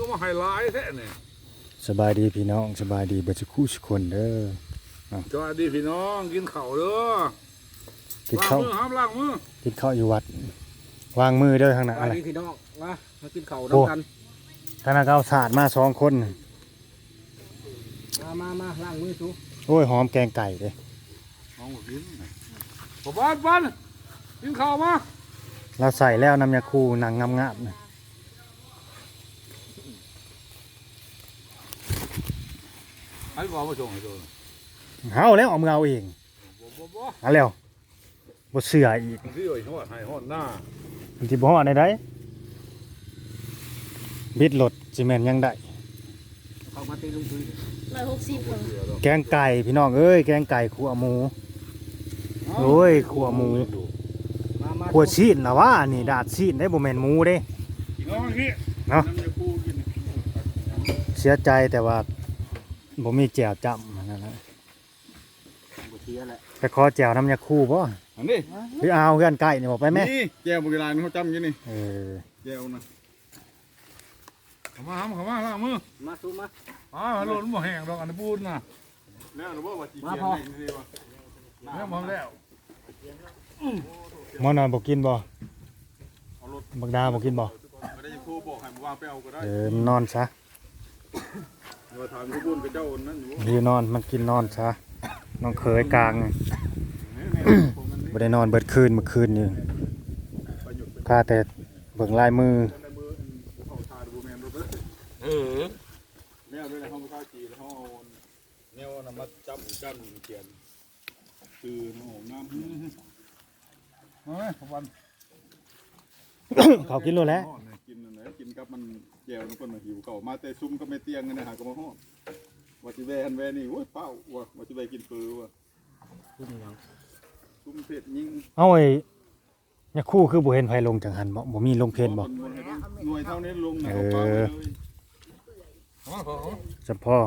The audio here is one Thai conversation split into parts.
ก็มาไฮไลท์แท้เนี่ยสบายดีพี่น้องสบายดีเบิดสุขุสุกคนเด้อสวัสดีพี่น้องกินข้าวเด้อกินล้างข้าวมือห้ามล้างมือกินข้าวอยู่วัด วางมือเด้อทางนั้นอัอะนไรนี้พี่น้องมามากินข้าวโอ้ด้วยกันทางนั้นก็เอาสาดมาสองคน มามามาล้างมือสูโอ้ยหอมแกงไก่เด้น้องบอกกินปะบ้านบ้านกินข้าวมาเราใส่แล้วน้ำยาคูหนังงามๆนะ ไอ้บอกมาส่งให้ดูเฮาแล้วเอามือเอาเองบ่บ่บ่เอาแล้วบ่เสืออีกที่โอ้ยหอดให้หอดหน้ามันสิบ่ฮอดได้ไดบิดรถสิแม่นยังได้เขามาตีลุงทุยร้อยหกสิบเหรอเสือดอกแกงไก่พี่น้องเอ้ยแกงไก่ขัวหมูโอ้ยขัวหมูมามาขัวชีนล่ะว่านี่ดาดชีนได้บ่แม่นหมูเด้ น้องขี้เนาะำยาคูกิน เสียใจแต่ว่า ผมมีแจวจำนั่นแหละบ่เสียแหละไปขอแจวน้ำยาคูบ่อันนี้หรือเอาเพื่อนไก่นี่บอกไปไหมนี่แก้วโบราณเขาจำอยังนี่เออแก้วนะเข้ามาห้ามเข้ามาล้างมือมาสูมาอ้าวหล่นบ่แห้งดอกอันนี้บูดนะแล้วหรือว่าว่าจีเกียนนี่นี่วะแล้วมองแล้วหมอนอนบอกกินบ่เอารถบักดาบอกกินบ่ไม่ได้ยังคูบอกให้มาวางไปเอาก็ได้เออมันนอนซะ เดี๋ยวถามเขาบุญกับเจ้านั่นอยู่ยืนนอนมันกินนอนซะน้องเคยกลางนี่บ่ได้นอนเบิดคืนเมื่อคืนนี่ข้าแต่เบิ่งลายมือเออแนวด้วยนะห้องข้าวจีห้องแนวนำมาจับกันเขียนคือหอมน้ำเฮ้ยวันเขากินโลแล้วกิ นอันไหนกินกับมันแจวทุกคนมาหิวเขามาแต่ซุ่มก็ไม่เตียงกันนะหาก็มาห้องวัชิเวฮันเวนี่โอ้ยเป้าว่ะวัชิเวกินปือว่ะขึ้นหยังซุ่มเผ็ดยิงเอาไอ้ยาคู่คือบ่เห็นไผลงจังหันบ่บ่มีลงเพนบ่หน่วยเท่านี้ลงนะเอาปลาไปเลยเอาเอาเอาเฉพาะ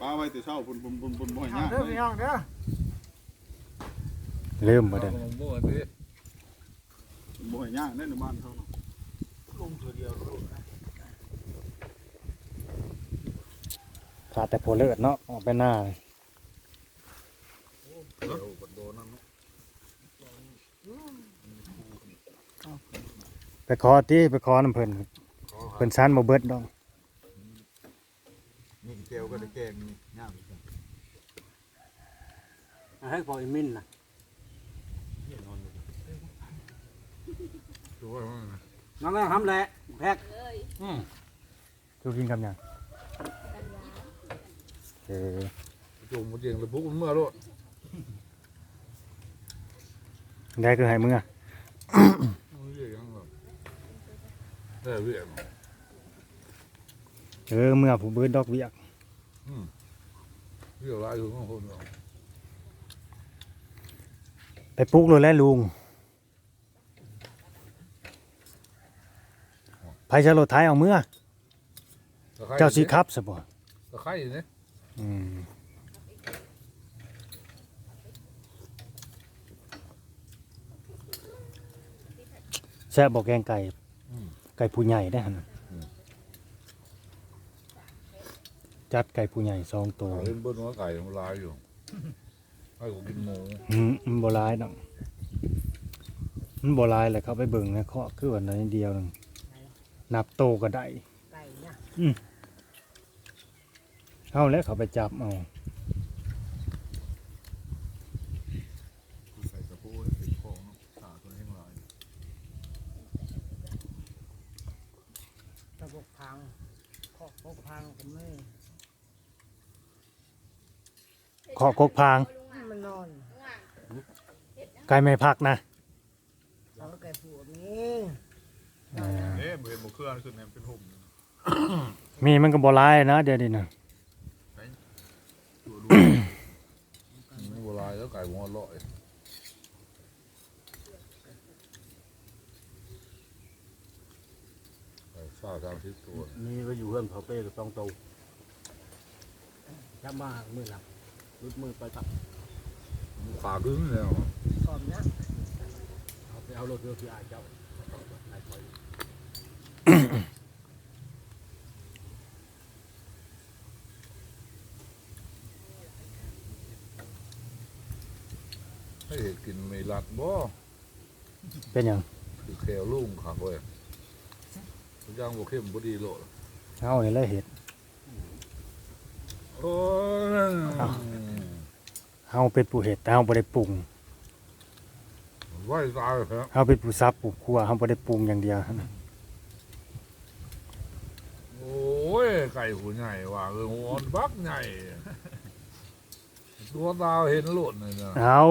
ปลาไว้แต่เช้าปุ่นปุ่นปุ่นปุ่นบ่อยยากเด้อพี่น้องเด้อลืมบ่ได้บ่อยดิบ่อยยากในบ้านเขา ลุงเถือเดียวขาดแต่โพเลิศเนาะออกไปหน้าเดี๋ยวบัดโดนนั่นไปขอติไปขอน้ำเพิ่นเพิ่นซันบ่เบิดดอกนี่แก้วก็ได้แกงนี่ย่างให้พออีมินน่ะดูว่าน้ องแม่ทำแหละแพกเอ้ยอืมดูกินกับหยังกันยาเออจุ่มเจียงเลยปุ๊บมันเมื่อโลดได้คือให้มึงอะเรียกยังแบบได้เรียกเออเมื่อผู้เบิดดอกเวียกเรียกหลายอยู่บางคนไปปลุกเลยแหล้วลุง ไผจะรถไถเอาเมื่อ เจ้าสิครับซะบ่ตะไคร้เนี่ยอืมแซ่บบ่แกงไก่ ไก่ผู้ใหญ่ได้หั่นน่ะจัดไก่ผู้ใหญ่สองตัวเล่นเบิ้ลหัวไก่มันลายอยู่ให้กูกินหมูอืมมันบ่ร้ายดอกมันบ่ร้ายแหละเขาไปเบิ่งนะเคาะคือว่าน้อยเดียวหนึง นับโตก็ได้ไก่เนี่ยเอาแล้วเขาไปจับเอาใส่กระปูติดของขาตัวนี้ลายตะบกพังขอกบกพังผมไม่เคาะกกพางมันนอน ไก่ไม่พักนะ เราก็แก่ผัวนี้ อ่า เอ๊ะเห็นหมูเครื่องขึ้นเนี่ยเป็นห่มมีมันก็บ่ร้ายนะเดี๋ยวนี้นะตัวลูกนี่โบราณแล้วไก่หัวลอยไก่ซ่าตามทิศตัวนี่ก็อยู่เพื่อนเผาเป้กับต้องโตจับมามือหลังรุดมือไปตับขาขึ้นแล้วก่อนเนี้ยเอาไปเอารถเรือที่อายเจ้าอายไป ให้กินไม่รัดบ่เป็นหยังคือแขวลุ่งขักเว้ยย่างบ่เข้มบ่ดีโลดเฮานี่แหละเฮ็ดโอ้ยเฮาเป็นผู้เฮ็ดแต่เฮาบ่ได้ปรุงไหวตายครับเฮาเป็นผู้ซับผู้ครัวเฮาบ่ได้ปรุงอย่างเดียวโอ้ยไก่หูใหญ่ว่ะเออหัวมันบักใหญ่ตัวตาเห็นโลดเลยนะเอา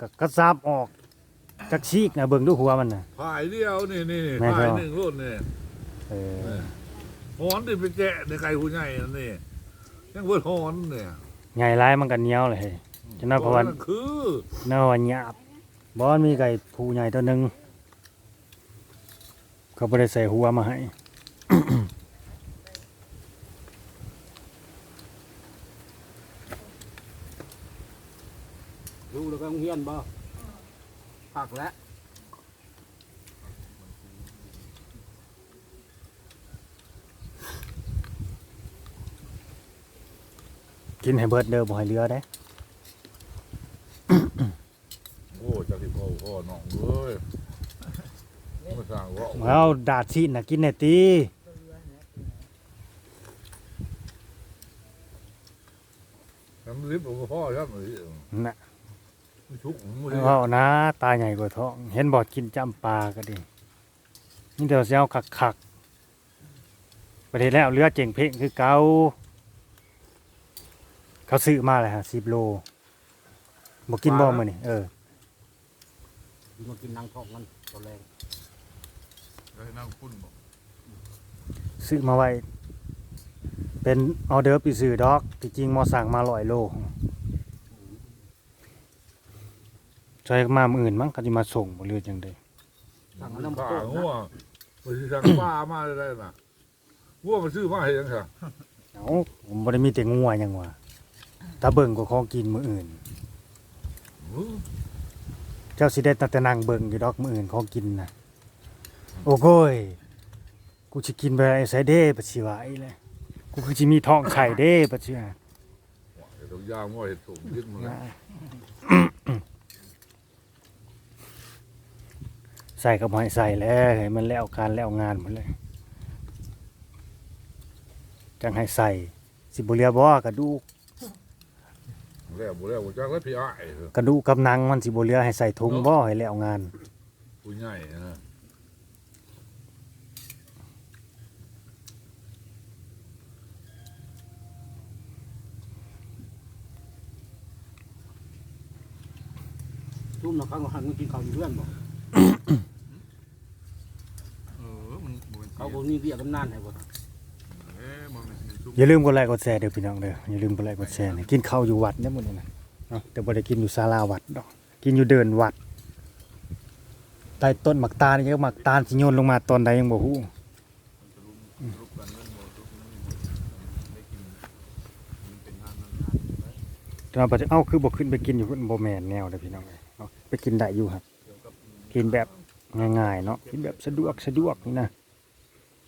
ก็กระซับออกจักซีกน่ะเบิ่งดูหัวมันน่ะ ผายเดียวนี่นี่นี่แม่นผายครับหนึ่งโลดนี่เออหอนที่ไปแกะในไก่หูใหญ่นั่นนี่ยังเบิดหอนเนี่ยใหญ่หลายมันก็เหนียวเลยเฮ้ยจะน่าเพราะว่าตัวคือเนาะว่าหยาบบ่มันมีไก่ผู้ใหญ่ตัวหนึงเขาบ่ได้ใส่หัวมาให้ ดูแล้วก็เฮียนบ่ผักแล้วกินให้เบิดเด้อบ่ให้เหลือเด้โอ้จักที่พ่อพ่อน้องเอ้ยมาสั่งว่าเอาดาดซีนน่ะกินแน่ติ ทำลิฟต์ของพ่อครับเลย น่ะ ไม่ชุกไม่ได้ เว้านะ ตาใหญ่กว่าท้อง เห็นบ่กินจ้ำปลาก็ดีนี่เดี๋ยวสิเอาคักๆประเทศแล้วเหลือเจ๋งเพ่งคือเก่าเขาซื้อมาเลยฮะ10โลบ่กินบ่มื้อนี่เออมากินนางทองกันตอนแรกได้นั่งคุ้นบอกซื้อมาไว้ เป็นออเดอร์ปีซื้อดอกที่จริงหมอสั่งมาร้อยโลใช้มามืออื่นมั้งก็จะมาส่งบ่เรือจังไดสั่งน้ำข้าโคตรงัวมันสิสั่งปลามาได้น่ะงัวมันซื้อมาให้ยังค่ะเอ้าผมบ่ได้มีแต่งัวหยังวะตาเบิ่งก็ของกินมื้ออื่น เจ้าสิได้ตั้งแต่นั่งเบิ่งอยู่ดอกมื้ออื่นของกินน่ะ โอ้โกยกูสิกินไปไอ้ไสเด้ปัดสิว่าอีเลยกูคือสิมีท้องไข่เด้ปัดสิว่าเดี๋ยวยางว่าเห็ดสูงขึ้นมาแล้ว ใส่กับหอยใส่แล้วให้มันแล้วการแล้วงานหมดเลยจังให้ใส่ สิบุเรียบ่กระดูกแล้วบ่แล้วบ่จักแล้วพี่อ้ายเถอะกระดูกกับหนังมันสิบุเรียให้ใส่ถุงบ่ให้แล้วงานผู้ใหญ่นะทุ่มนะครั้งหันมากินข้าวอยู่เพื่อนบ่ เออมันบ่ เขาบ่มีเบี้ยกำนันให้บ่เอ๊ะมันเป็นซุปอย่าลืมกดไลค์กดแชร์เด้อพี่น้องเด้ออย่าลืมกดไลค์กดแชร์นะกินข้าวอยู่วัดเด้อมื้อนี้นะเนาะแต่บ่ได้กินอยู่ศาลาวัดดอก กินอยู่เดินวัดใต้ต้นหมักตาลนี่ก็หมักตาลสิโยนลงมาตอนใดยังบ่ฮู้รูปกันเงินบ่รูปนี้ได้กินมันเจ้าเอ้าคือบ่ขึ้นไปกินอยู่พุ่นบ่แมนแนวเด้อพี่น้องเนาะไปกินได้อยู่ครับ กินแบบง่ายๆเนาะกินแบบสะดวกสะดวกนี่นะ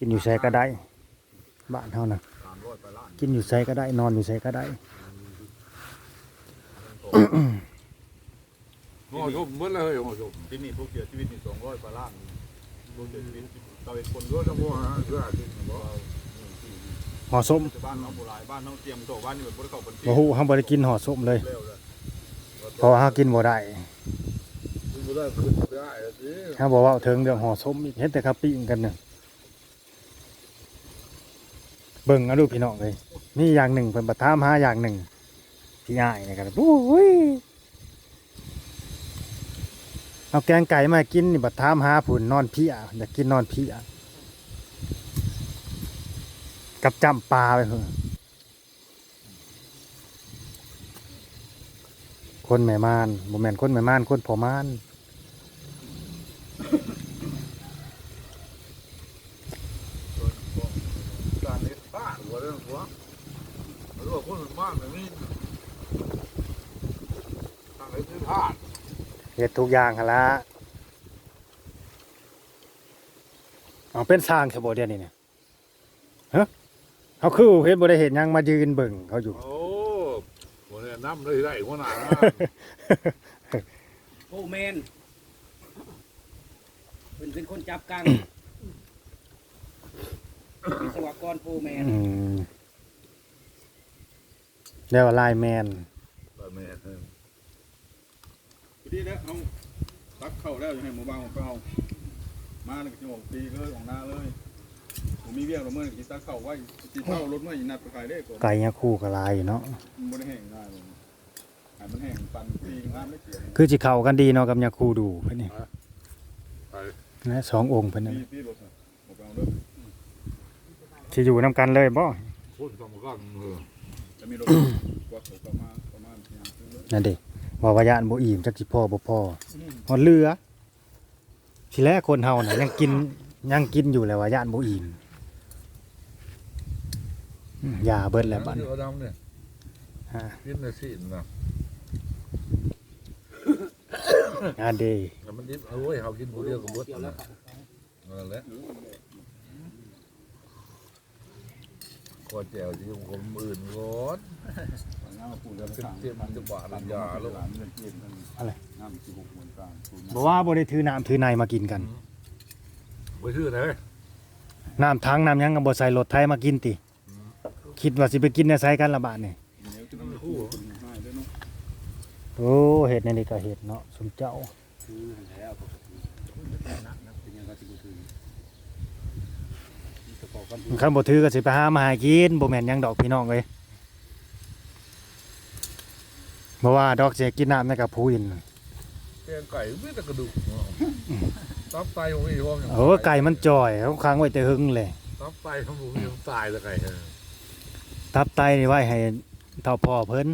กินอยู่ไสก็ได้ บ้านเฮานะ300ไปล้านกินอยู่ไสก็ได้ นอนอยู่ไสก็ได้งอชมเมื่อเลยงอชมที่นี่พวกเสียชีวิตนี่200ไปล้านพวกเสียชีวิตเก่าเอกคนด้ด้ววยยจังหวะเพื่อกินบ่ห่อส้มบ้านน้องโบราณบ้านน้องเตรียมโตบ้านนี่มันบ่ได้เข้าบัญชีบ่ฮู้เฮาบ่ได้กินห่อส้มเลยเร็วเลยเพราะว่าเฮากินบ่ได้กินบ่ได้ขึ้นบ่ได้สิเฮาบ่เว้าถึงเรื่องห่อส้มอีกเห็นแต่เขาปิ้งกันน่ะ เบิ่งเอาดูพี่น้องเลยมีอย่างหนึ่งเพิ่นบ่ถามหาอย่างหนึ่งพี่อ้ายนี่ก็โอ้ยเอาแกงไก่มากินนี่บ่ถามหาผุนนอนเพียอยากกินนอนเพียกับจำปลาไปเถอะคนแม่ม่านบ่แม่นคนแม่ม่านคนพ่อม่าน การเฮ็ดบ้านบ่ได้หัวหรือว่าคนบ้านแบบนี้ทางเฮ็ดพลาด เฮ็ด ทุกอย่างหั่นละเอาเป็นสร้างซะบ่เดี๋ยวนี้เนี่ยฮะเขาคือเฮ็ดบ่ได้เห็นหยังมายืนเบิ่งเขาอยู่ โอ้บ่แนะนำเลยได้หัวหน้างานโอ้แมนเป็นเป็นคนจับกังวิศวกรโฟร์แมนอืมเรียกว่าไลน์แมนแต่แม่เออพอ ดีแล้วเอาตักเข้าแล้วจะให้หมู่บ้านของเรามาแล้วก็จะบอกตีเลยออกหน้าเลยผมมีเวียงเราเมื่อกี้ตักเข้าไว้ตีเข้ารถเมื่อกี้นัดไปขายได้ก่อนไก่ยาคู่กับลายอยู่เนาะมันไม่ได้แห้งง่ายเลยหายมันแห้งปันตีงามไม่เกี่ยวคือสิเข้ากันดีเนาะกับยาคู่ดูเพิ่นนี่ไปนะสององค์เพิ่นนั่นตีตีรถหมดเอาเลยสิอยู่นํกันเลยบ่พูดสำคัญเออจะมีรถกวักประมาณประมาณยามซื้อเลยนั่นเด้ ว่าว่ายานบ่อิ่มจักสิพอบ่พอฮอดเรือทีแรกคนเฮาน่ะยังกินยังกินอยู่แหล้วว่ายานบ่อิ่มอืมยาเบิดแล้วบัดเดี๋ยวดำเนี่ยฮะกินในสินนะอันเด้แล้วมันดิบเอาไว้เขากินผู้เดียวกับเบิดนะนั่นแหละขอแจวที่ของคนอื่นก่อน น้ำปูจะเตรียมจะบาดยาล้วน้ำเงินเกียนน้ำสิบหกหมื่นกลางบ่ว่าบ่ได้ถือน้ำถือในมากินกันไปชื่อไหนน้ำทั้งน้ำยังก็บ่ใส่รถไทยมากินติคิดว่าสิไปกินในไสกันละบาดนี่เนี่ยโอ้เฮ็ดในนี่ก็เฮ็ดเนาะสมเจ้าคือแล้วนักนักเป็นยังไงสิบุถือขั้นบ่ถือก็สิไปหามาห้กินบ่แม่นยังดอกพี่น้องเอ้ย บ่ว่าดอกสิให้กินน้ำในกระพูอินแกงไก่ไม่แต่กระดูกตับไตของอีพ่อมโอ้ไก่มันจ่อยเขาค้างไว้แต่หึงเลยตับไตของผมยังตายแล้วไก่เออตับไตนี่ไว้ให้เท่าพ่อเพิ่น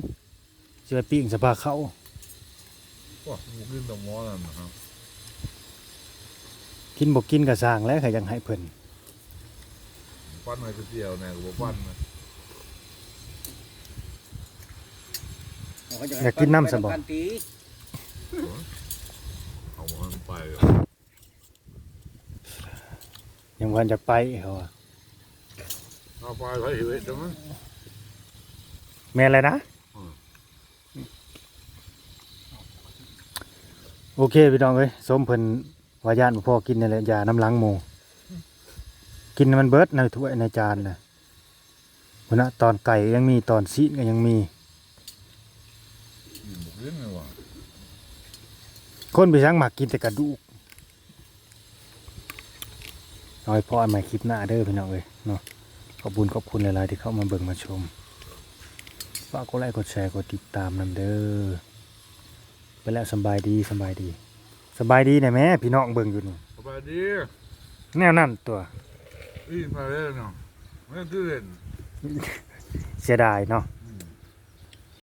สิไปปิ้งสภาเขาว้าหมูกินแตงมอนั่นนะครับกินบ่กินก็สร้างแล้วก็ยังให้เพิ่นปั้นให้ก๋วยเตี๋ยวเนี่ยกับปั้นนะ อยากกินน้ำซะบ่กันตีเอามันไปยังวันจะไปเขาว่าเอาไปไปเหตุใช่ไหมแม่นอะไรนะอืมโอเคพี่น้องเอ้ยสมเพิ่นว่าย่านบ่พอกินนั่นแหละยาน้ำหลังหมูกินให้มันเบิดในถ้วยในจานน่ะพุ่นน่ะตอนไก่ยังมีตอนซีนก็ยังมี อืมบอกเล่นไงวะคนไปช่างหมักกินแต่กระดูกเอาไว้พออันใหม่คลิปหน้าเด้อพี่น้องเอ้ยเนาะขอบคุณขอบคุณหลายๆที่เข้ามาเบิ่งมาชมฝากกดไลค์กดแชร์กดติดตามนำเด้อไปแล้วสำบายดีสำบายดีสำบายดีนะแม่พี่น้องเบิ่งอยู่นี่สบายดีแนวนั่นตัวอีมาเล่นเนาะไม่ตื่นเสียดายเนาะ